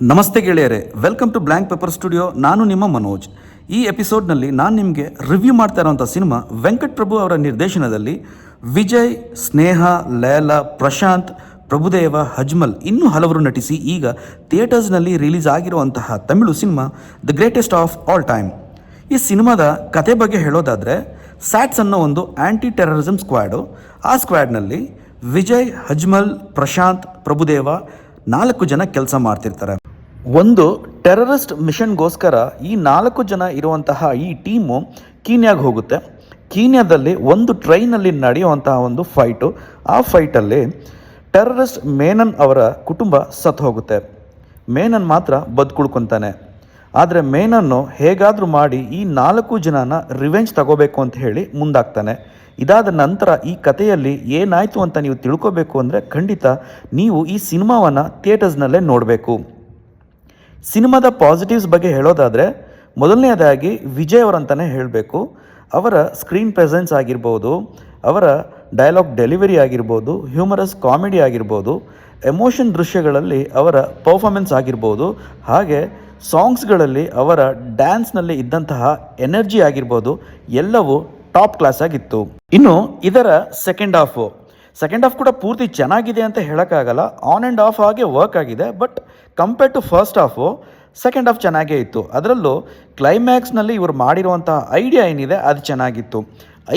ನಮಸ್ತೆ ಗೆಳೆಯರೆ welcome to blank paper studio ನಾನು ನಿಮ್ಮ ಮನೋಜ್. ಈ ಎಪಿಸೋಡ್ನಲ್ಲಿ ನಾನು ನಿಮಗೆ ರಿವ್ಯೂ ಮಾಡ್ತಾ ಇರೋಂಥ ಸಿನಿಮಾ ವೆಂಕಟ್ ಪ್ರಭು ಅವರ ನಿರ್ದೇಶನದಲ್ಲಿ ವಿಜಯ್, ಸ್ನೇಹ ಲೈಲ ಪ್ರಶಾಂತ್, ಪ್ರಭುದೇವ, ಹಜ್ಮಲ್ ಇನ್ನೂ ಹಲವರು ನಟಿಸಿ ಈಗ ಥಿಯೇಟರ್ಸ್ನಲ್ಲಿ ರಿಲೀಸ್ ಆಗಿರುವಂತಹ Tamil cinema the greatest of all time ಈ ಸಿನಿಮಾದ ಕತೆ ಬಗ್ಗೆ ಹೇಳೋದಾದರೆ ಸ್ಯಾಟ್ಸ್ ಅನ್ನೋ ಒಂದು ಆ್ಯಂಟಿ ಟೆರರಿಸಮ್ ಸ್ಕ್ವಾಡು ಆ ಸ್ಕ್ವಾಡ್ನಲ್ಲಿ ವಿಜಯ್, ಹಜ್ಮಲ್, ಪ್ರಶಾಂತ್, ಪ್ರಭುದೇವ ನಾಲ್ಕು ಜನ ಕೆಲಸ ಮಾಡ್ತಿರ್ತಾರೆ. ಒಂದು ಟೆರರಿಸ್ಟ್ ಮಿಷನ್ಗೋಸ್ಕರ ಈ ನಾಲ್ಕು ಜನ ಇರುವಂತಹ ಈ ಟೀಮು ಕೀನ್ಯಾಗ ಹೋಗುತ್ತೆ. ಕೀನ್ಯಾದಲ್ಲಿ ಒಂದು ಟ್ರೈನಲ್ಲಿ ನಡೆಯುವಂತಹ ಒಂದು ಫೈಟು. ಆ ಫೈಟಲ್ಲಿ ಟೆರರಿಸ್ಟ್ ಮೇನನ್ ಅವರ ಕುಟುಂಬ ಸತ್ತು ಹೋಗುತ್ತೆ. ಮೇನನ್ ಮಾತ್ರ ಬದುಕುಳ್ಕೊತಾನೆ ಆದರೆ ಮೇನನ್ನು ಹೇಗಾದರೂ ಮಾಡಿ ಈ ನಾಲ್ಕು ಜನನ ರಿವೆಂಜ್ ತಗೋಬೇಕು ಅಂತ ಹೇಳಿ ಮುಂದಾಗ್ತಾನೆ. ಇದಾದ ನಂತರ ಈ ಕಥೆಯಲ್ಲಿ ಏನಾಯಿತು ಅಂತ ನೀವು ತಿಳ್ಕೋಬೇಕು ಅಂದರೆ ಖಂಡಿತ ನೀವು ಈ ಸಿನಿಮಾವನ್ನು ಥಿಯೇಟರ್ಸ್ನಲ್ಲೇ ನೋಡಬೇಕು. ಸಿನಿಮಾದ ಪಾಸಿಟಿವ್ಸ್ ಬಗ್ಗೆ ಹೇಳೋದಾದರೆ, ಮೊದಲನೆಯದಾಗಿ ವಿಜಯ್ ಅವರಂತಲೇ ಹೇಳಬೇಕು. ಅವರ ಸ್ಕ್ರೀನ್ ಪ್ರೆಸೆನ್ಸ್ ಆಗಿರ್ಬೋದು, ಅವರ ಡೈಲಾಗ್ ಡೆಲಿವರಿ ಆಗಿರ್ಬೋದು, ಹ್ಯೂಮರಸ್ ಕಾಮಿಡಿ ಆಗಿರ್ಬೋದು, ಎಮೋಷನ್ ದೃಶ್ಯಗಳಲ್ಲಿ ಅವರ ಪರ್ಫಾಮೆನ್ಸ್ ಆಗಿರ್ಬೋದು, ಹಾಗೆ ಸಾಂಗ್ಸ್ಗಳಲ್ಲಿ ಅವರ ಡ್ಯಾನ್ಸ್ನಲ್ಲಿ ಇದ್ದಂತಹ ಎನರ್ಜಿ ಆಗಿರ್ಬೋದು, ಎಲ್ಲವೂ ಟಾಪ್ ಕ್ಲಾಸ್ ಆಗಿತ್ತು. ಇನ್ನು ಇದರ ಸೆಕೆಂಡ್ ಹಾಫು. ಸೆಕೆಂಡ್ ಹಾಫ್ ಕೂಡ ಪೂರ್ತಿ ಚೆನ್ನಾಗಿದೆ ಅಂತ ಹೇಳೋಕ್ಕಾಗಲ್ಲ. ಆನ್ ಆ್ಯಂಡ್ ಆಫ್ ಆಗಿ ವರ್ಕ್ ಆಗಿದೆ but compare to first half second half ಚೆನ್ನಾಗೇ ಇತ್ತು. ಅದರಲ್ಲೂ ಕ್ಲೈಮ್ಯಾಕ್ಸ್ನಲ್ಲಿ ಇವರು ಮಾಡಿರುವಂತಹ ಐಡಿಯಾ ಏನಿದೆ, ಅದು ಚೆನ್ನಾಗಿತ್ತು.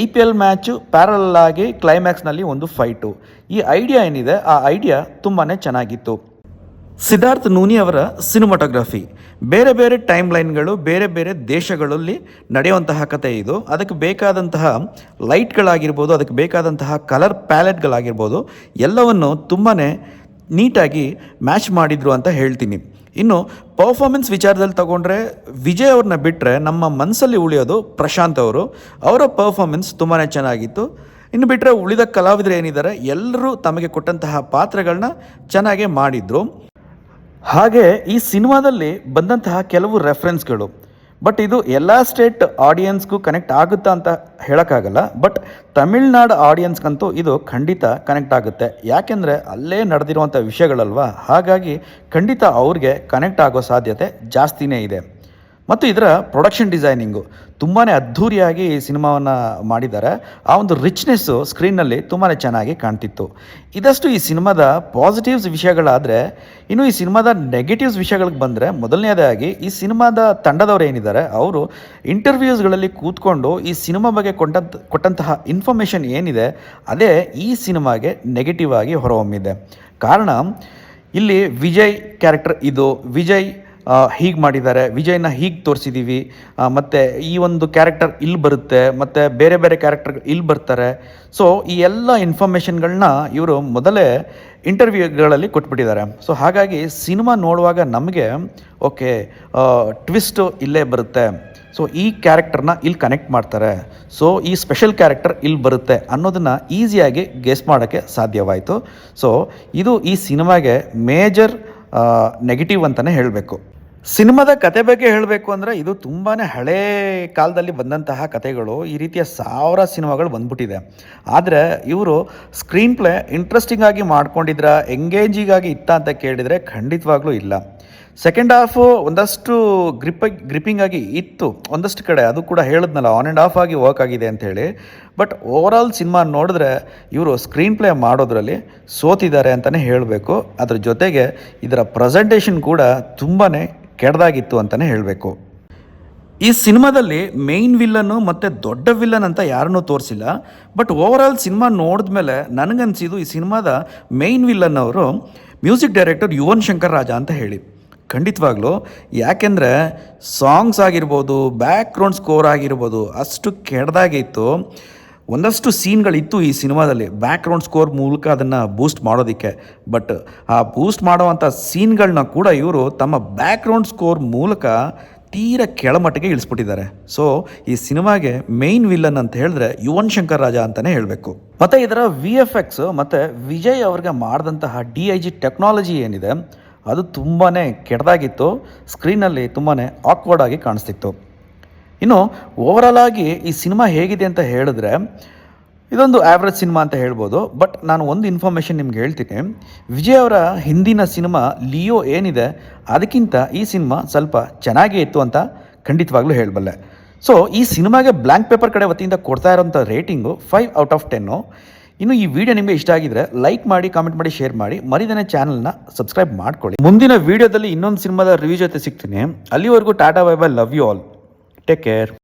ಐ ಪಿ ಎಲ್ ಮ್ಯಾಚು ಪ್ಯಾರಲಾಗಿ ಕ್ಲೈಮ್ಯಾಕ್ಸ್ನಲ್ಲಿ ಒಂದು ಫೈಟು ಈ ಐಡಿಯಾ ಏನಿದೆ, ಆ ಐಡಿಯಾ ತುಂಬಾ ಚೆನ್ನಾಗಿತ್ತು. ಸಿದ್ಧಾರ್ಥ್ ನೂನಿ ಅವರ ಸಿನಿಮಾಟೋಗ್ರಫಿ. ಬೇರೆ ಬೇರೆ ಟೈಮ್ ಲೈನ್ಗಳು ಬೇರೆ ಬೇರೆ ದೇಶಗಳಲ್ಲಿ ನಡೆಯುವಂತಹ ಕಥೆ ಇದು. ಅದಕ್ಕೆ ಬೇಕಾದಂತಹ ಲೈಟ್ಗಳಾಗಿರ್ಬೋದು, ಅದಕ್ಕೆ ಬೇಕಾದಂತಹ ಕಲರ್ ಪ್ಯಾಲೆಟ್ಗಳಾಗಿರ್ಬೋದು, ಎಲ್ಲವನ್ನು ತುಂಬಾ ನೀಟಾಗಿ ಮ್ಯಾಚ್ ಮಾಡಿದ್ರು ಅಂತ ಹೇಳ್ತೀನಿ. ಇನ್ನು ಪರ್ಫಾರ್ಮೆನ್ಸ್ ವಿಚಾರದಲ್ಲಿ ತಗೊಂಡ್ರೆ ವಿಜಯ್ ಅವ್ರನ್ನ ಬಿಟ್ಟರೆ ನಮ್ಮ ಮನಸ್ಸಲ್ಲಿ ಉಳಿಯೋದು ಪ್ರಶಾಂತ್ ಅವರು. ಅವರ ಪರ್ಫಾರ್ಮೆನ್ಸ್ ತುಂಬಾ ಚೆನ್ನಾಗಿತ್ತು. ಇನ್ನು ಬಿಟ್ಟರೆ ಉಳಿದ ಕಲಾವಿದರು ಏನಿದ್ದಾರೆ, ಎಲ್ಲರೂ ತಮಗೆ ಕೊಟ್ಟಂತಹ ಪಾತ್ರಗಳನ್ನ ಚೆನ್ನಾಗೇ ಮಾಡಿದ್ರು. ಹಾಗೆ ಈ ಸಿನಿಮಾದಲ್ಲಿ ಬಂದಂತಹ ಕೆಲವು ರೆಫರೆನ್ಸ್ಗಳು ಬಟ್ ಇದು ಎಲ್ಲ ಸ್ಟೇಟ್ ಆಡಿಯನ್ಸ್ಗೂ ಕನೆಕ್ಟ್ ಆಗುತ್ತಾ ಅಂತ ಹೇಳೋಕ್ಕಾಗಲ್ಲ. ಬಟ್ ತಮಿಳ್ನಾಡು ಆಡಿಯನ್ಸ್ಗಂತೂ ಇದು ಖಂಡಿತ ಕನೆಕ್ಟ್ ಆಗುತ್ತೆ. ಯಾಕೆಂದರೆ ಅಲ್ಲೇ ನಡೆದಿರುವಂಥ ವಿಷಯಗಳಲ್ವಾ? ಹಾಗಾಗಿ ಖಂಡಿತ ಅವ್ರಿಗೆ ಕನೆಕ್ಟ್ ಆಗೋ ಸಾಧ್ಯತೆ ಜಾಸ್ತಿನೇ ಇದೆ. ಮತ್ತು ಇದರ ಪ್ರೊಡಕ್ಷನ್ ಡಿಸೈನಿಂಗು ತುಂಬಾ ಅದ್ಧೂರಿಯಾಗಿ ಈ ಸಿನಿಮಾವನ್ನು ಮಾಡಿದ್ದಾರೆ. ಆ ಒಂದು ರಿಚ್ನೆಸ್ಸು ಸ್ಕ್ರೀನ್ನಲ್ಲಿ ತುಂಬಾ ಚೆನ್ನಾಗಿ ಕಾಣ್ತಿತ್ತು. ಇದಷ್ಟು ಈ ಸಿನಿಮಾದ ಪಾಸಿಟಿವ್ಸ್ ವಿಷಯಗಳಾದರೆ, ಇನ್ನು ಈ ಸಿನಿಮಾದ ನೆಗೆಟಿವ್ಸ್ ವಿಷಯಗಳಿಗೆ ಬಂದರೆ ಮೊದಲನೇದಾಗಿ ಈ ಸಿನಿಮಾದ ತಂಡದವರು ಏನಿದ್ದಾರೆ, ಅವರು ಇಂಟರ್ವ್ಯೂಸ್ಗಳಲ್ಲಿ ಕೂತ್ಕೊಂಡು ಈ ಸಿನಿಮಾ ಬಗ್ಗೆ ಕೊಟ್ಟಂತ ಕೊಟ್ಟಂತಹ ಇನ್ಫಾರ್ಮೇಷನ್ ಏನಿದೆ, ಅದೇ ಈ ಸಿನಿಮಾಗೆ ನೆಗೆಟಿವ್ ಆಗಿ ಹೊರಹೊಮ್ಮಿದೆ. ಕಾರಣ, ಇಲ್ಲಿ ವಿಜಯ್ ಕ್ಯಾರೆಕ್ಟರ್ ಇದು. ವಿಜಯ್ ಹೀಗೆ ಮಾಡಿದ್ದಾರೆ. ವಿಜಯ್ನ ಹೀಗೆ ತೋರಿಸಿದ್ದೀವಿ ಮತ್ತು ಈ ಒಂದು ಕ್ಯಾರೆಕ್ಟರ್ ಇಲ್ಲಿ ಬರುತ್ತೆ, ಮತ್ತು ಬೇರೆ ಬೇರೆ ಕ್ಯಾರೆಕ್ಟರ್ ಇಲ್ಲಿ ಬರ್ತಾರೆ. ಸೊ ಈ ಎಲ್ಲ ಇನ್ಫಾರ್ಮೇಷನ್ಗಳನ್ನ ಇವರು ಮೊದಲೇ ಇಂಟರ್ವ್ಯೂಗಳಲ್ಲಿ ಕೊಟ್ಬಿಟ್ಟಿದ್ದಾರೆ. ಸೊ ಹಾಗಾಗಿ ಸಿನಿಮಾ ನೋಡುವಾಗ ನಮಗೆ, ಓಕೆ ಟ್ವಿಸ್ಟು ಇಲ್ಲೇ ಬರುತ್ತೆ. ಸೊ ಈ ಕ್ಯಾರೆಕ್ಟರ್ನ ಇಲ್ಲಿ ಕನೆಕ್ಟ್ ಮಾಡ್ತಾರೆ. ಸೊ ಈ ಸ್ಪೆಷಲ್ ಕ್ಯಾರೆಕ್ಟರ್ ಇಲ್ಲಿ ಬರುತ್ತೆ ಅನ್ನೋದನ್ನು ಈಸಿಯಾಗಿ ಗೆಸ್ ಮಾಡೋಕ್ಕೆ ಸಾಧ್ಯವಾಯಿತು. ಸೊ ಇದು ಈ ಸಿನಿಮಾಗೆ ಮೇಜರ್ ನೆಗೆಟಿವ್ ಅಂತಲೇ ಹೇಳಬೇಕು. ಸಿನಿಮಾದ ಕತೆ ಬಗ್ಗೆ ಹೇಳಬೇಕು ಅಂದರೆ ಇದು ತುಂಬಾ ಹಳೇ ಕಾಲದಲ್ಲಿ ಬಂದಂತಹ ಕತೆಗಳು. ಈ ರೀತಿಯ ಸಾವಿರ ಸಿನಿಮಾಗಳು ಬಂದ್ಬಿಟ್ಟಿದೆ. ಆದರೆ ಇವರು ಸ್ಕ್ರೀನ್ ಪ್ಲೇ ಇಂಟ್ರೆಸ್ಟಿಂಗ್ ಆಗಿ ಮಾಡ್ಕೊಂಡಿದ್ರ ಎಂಗೇಜಿಂಗಾಗಿ ಇತ್ತ ಅಂತ ಕೇಳಿದರೆ ಖಂಡಿತವಾಗ್ಲೂ ಇಲ್ಲ. ಸೆಕೆಂಡ್ ಹಾಫ್ ಒಂದಷ್ಟು ಗ್ರಿಪ್ ಗ್ರಿಪ್ಪಿಂಗ್ ಆಗಿ ಇತ್ತು. ಒಂದಷ್ಟು ಕಡೆ ಅದು ಕೂಡ ಹೇಳಿದ್ನಲ್ಲ ಆನ್ ಆ್ಯಂಡ್ ಆಫ್ ಆಗಿ ವರ್ಕ್ ಆಗಿದೆ ಅಂಥೇಳಿ ಬಟ್ ಓವರಾಲ್ ಸಿನಿಮಾ ನೋಡಿದ್ರೆ ಇವರು ಸ್ಕ್ರೀನ್ ಪ್ಲೇ ಮಾಡೋದ್ರಲ್ಲಿ ಸೋತಿದ್ದಾರೆ ಅಂತಲೇ ಹೇಳಬೇಕು. ಅದ್ರ ಜೊತೆಗೆ ಇದರ ಪ್ರೆಸೆಂಟೇಷನ್ ಕೂಡ ತುಂಬಾ ಕೆಡ್ದಾಗಿತ್ತು ಅಂತಲೇ ಹೇಳಬೇಕು. ಈ ಸಿನಿಮಾದಲ್ಲಿ ಮೇಯ್ನ್ ವಿಲ್ಲನ್ನು ಮತ್ತು ದೊಡ್ಡ ವಿಲ್ಲನ್ ಅಂತ ಯಾರನ್ನೂ ತೋರಿಸಿಲ್ಲ ಬಟ್ ಓವರಾಲ್ ಸಿನಿಮಾ ನೋಡಿದ ಮೇಲೆ ನನಗನ್ಸಿದ್ದು ಈ ಸಿನಿಮಾದ ಮೇಯ್ನ್ ವಿಲ್ಲನ್ ಅವರು ಮ್ಯೂಸಿಕ್ ಡೈರೆಕ್ಟರ್ ಯುವನ್ ಶಂಕರ್ ರಾಜ ಅಂತ ಹೇಳಿ. ಖಂಡಿತವಾಗ್ಲೂ, ಯಾಕೆಂದರೆ ಸಾಂಗ್ಸ್ ಆಗಿರ್ಬೋದು ಬ್ಯಾಕ್ಗ್ರೌಂಡ್ ಸ್ಕೋರ್ ಆಗಿರ್ಬೋದು, ಅಷ್ಟು ಕೆಡ್ದಾಗಿತ್ತು ಒಂದಷ್ಟು ಸೀನ್ಗಳಿತ್ತು ಈ ಸಿನಿಮಾದಲ್ಲಿ. ಬ್ಯಾಕ್ಗ್ರೌಂಡ್ ಸ್ಕೋರ್ ಮೂಲಕ ಅದನ್ನು ಬೂಸ್ಟ್ ಮಾಡೋದಕ್ಕೆ. ಬಟ್ ಆ ಬೂಸ್ಟ್ ಮಾಡುವಂಥ ಸೀನ್ಗಳನ್ನ ಕೂಡ ಇವರು ತಮ್ಮ ಬ್ಯಾಕ್ಗ್ರೌಂಡ್ ಸ್ಕೋರ್ ಮೂಲಕ ತೀರ ಕೆಳಮಟ್ಟಿಗೆ ಇಳಿಸ್ಬಿಟ್ಟಿದ್ದಾರೆ. ಸೊ ಈ ಸಿನಿಮಾಗೆ ಮೇನ್ ವಿಲ್ಲನ್ ಅಂತ ಹೇಳಿದ್ರೆ ಯುವನ್ ಶಂಕರ್ ರಾಜ ಅಂತಲೇ ಹೇಳಬೇಕು. ಮತ್ತು ಇದರ ವಿ ಎಫ್ ಎಕ್ಸ್ ಮತ್ತು ವಿಜಯ್ ಅವ್ರಿಗೆ ಮಾಡಿದಂತಹ ಡಿ ಐ ಜಿ ಟೆಕ್ನಾಲಜಿ ಏನಿದೆ, ಅದು ತುಂಬಾ ಕೆಟ್ಟದಾಗಿತ್ತು. ಸ್ಕ್ರೀನಲ್ಲಿ ತುಂಬಾ ಆಕ್ವರ್ಡ್ ಆಗಿ ಕಾಣಿಸ್ತಿತ್ತು. ಇನ್ನು ಓವರಾಲ್ ಆಗಿ ಈ ಸಿನಿಮಾ ಹೇಗಿದೆ ಅಂತ ಹೇಳಿದ್ರೆ, ಇದೊಂದು ಆ್ಯಾವ್ರೇಜ್ ಸಿನಿಮಾ ಅಂತ ಹೇಳ್ಬೋದು. ಬಟ್ ನಾನು ಒಂದು ಇನ್ಫಾರ್ಮೇಷನ್ ನಿಮ್ಗೆ ಹೇಳ್ತೀನಿ. ವಿಜಯ್ ಅವರ ಹಿಂದಿನ ಸಿನಿಮಾ ಲಿಯೋ ಏನಿದೆ, ಅದಕ್ಕಿಂತ ಈ ಸಿನಿಮಾ ಸ್ವಲ್ಪ ಚೆನ್ನಾಗೇ ಇತ್ತು ಅಂತ ಖಂಡಿತವಾಗ್ಲೂ ಹೇಳಬಲ್ಲೆ. ಸೊ ಈ ಸಿನಿಮಾಗೆ ಬ್ಲ್ಯಾಂಕ್ ಪೇಪರ್ ಕಡೆ ವತಿಯಿಂದ ಕೊಡ್ತಾ ಇರೋಂಥ rating five out of ten ಇನ್ನು ಈ ವಿಡಿಯೋ ನಿಮಗೆ ಇಷ್ಟ ಆಗಿದ್ರೆ ಲೈಕ್ ಮಾಡಿ ಕಾಮೆಂಟ್ ಮಾಡಿ ಶೇರ್ ಮಾಡಿ. ಮರಿದನೆ ಚಾನಲ್ನ ಸಬ್ಸ್ಕ್ರೈಬ್ ಮಾಡ್ಕೊಳ್ಳಿ. ಮುಂದಿನ ವಿಡಿಯೋದಲ್ಲಿ ಇನ್ನೊಂದು ಸಿನಿಮಾದ ರಿವ್ಯೂ ಜೊತೆ ಸಿಗ್ತೀನಿ. ಅಲ್ಲಿವರೆಗೂ tata bye bye love you all Take care.